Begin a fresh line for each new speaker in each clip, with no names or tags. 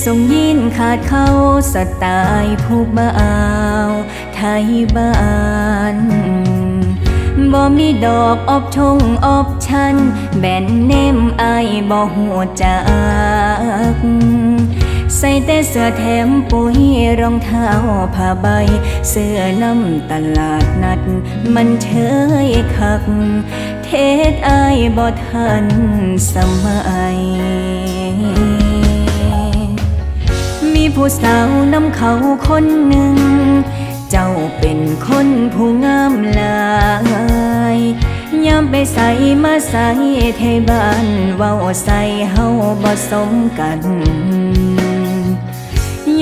ส่ส่งยินขาดเข้าสไตล์ผู้บ่าวไทยบ้านบ่มีดอกอบชงอบชัน แบนเนมอายบ่หัวจัก ใส่แต่เสื้อแถมปุ๋ยรองเท้าผ้าใบ เสื้อน้ำตลาดนัด มันเชยคัก เทศอายบ่ทันสมัย มีผู้สาวนำเขาคนหนึ่ง เจ้าเป็นคนผู้งามหลายยามไปใส่มาใส่ไทยบ้านเว้าใส่เฮาบ่สมกัน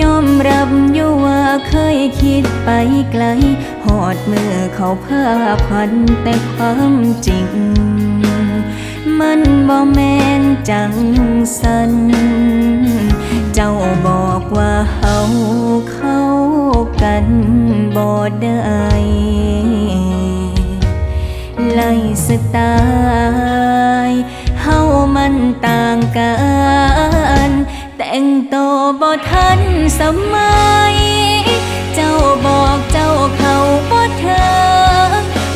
ยอมรับอยู่ว่าเคยคิดไปไกล หอดมือเขาพาพันแต่ความจริง มันบ่แม่นจังสัน ตล์เฮามันต่างกัน แต่งโตบ่ทันสมัย เจ้าบอกเจ้าเขาบ่เธอ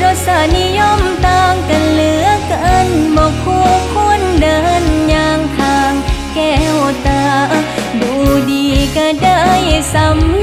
รสนิยมต่างกันเหลือเกินบ่คู่ควรเดินอย่างทางแก้วตา ดูดีก็ได้สำ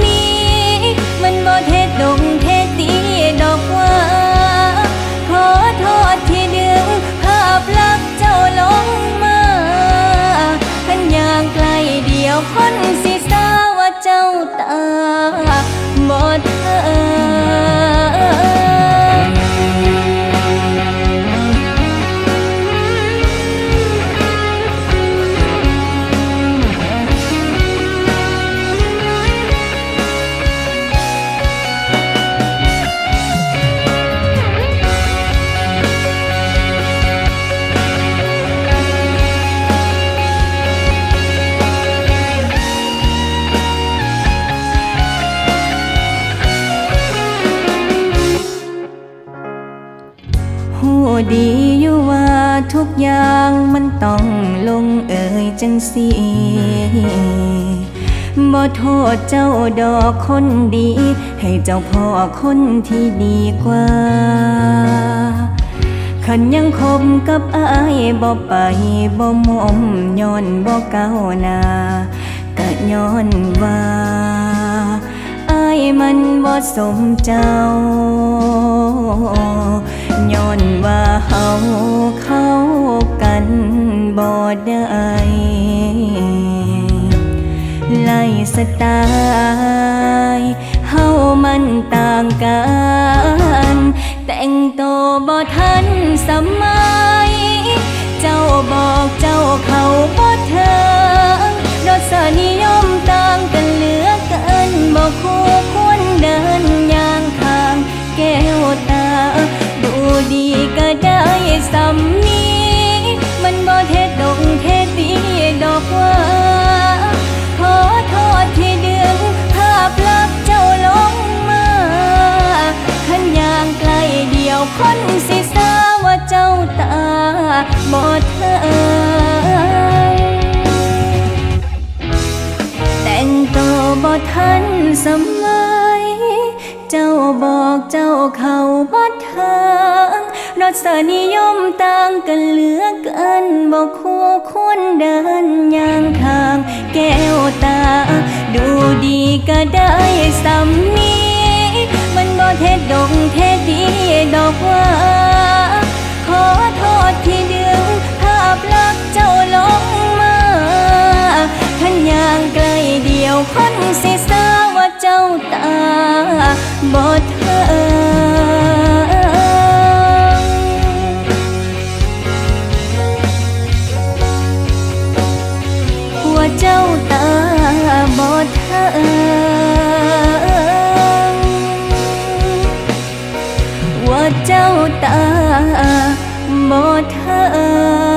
ดีอยู่ว่าทุกอย่างมันต้องลงเอ่ยจังสีบ่โทษเจ้าดอกคนดี ให้เจ้าพ่อคนที่ดีกว่าขันยังคบกับอายบ่ไปบ่มอมย้อนบ่ก้าหนาก็ย้อนว่าอายมันบ่สมเจ้า ย้อนว่าเฮาเข้ากันบ่ได้ไล่สไตล์เฮามันต่างกัน แต่งโตบ่ทันสมัย สำนีมันบ่เทศดงเทศดีดอกว่าขอโทษที่ดึงภาพลักเจ้าลงมาขันย่างไกลเดียวคนสิทราว่าเจ้าตาบอดเธอแต่งตัวบ่ทันสมัย เจ้าบอกเจ้าเขาบ่ทาง รสนิยมต่างกันเหลือเกินบ่คู่ควรเดินย่างทางแก้วตา ดูดีก็ได้สำนีมันบ่เทศดงเทศดีดอกว่า ขอโทษที่ดึงภาพลักษณ์เจ้าลงมาขันยางไกลเดียวคนสิทราว่าเจ้าตาบ เจ้าตาบ่เธอ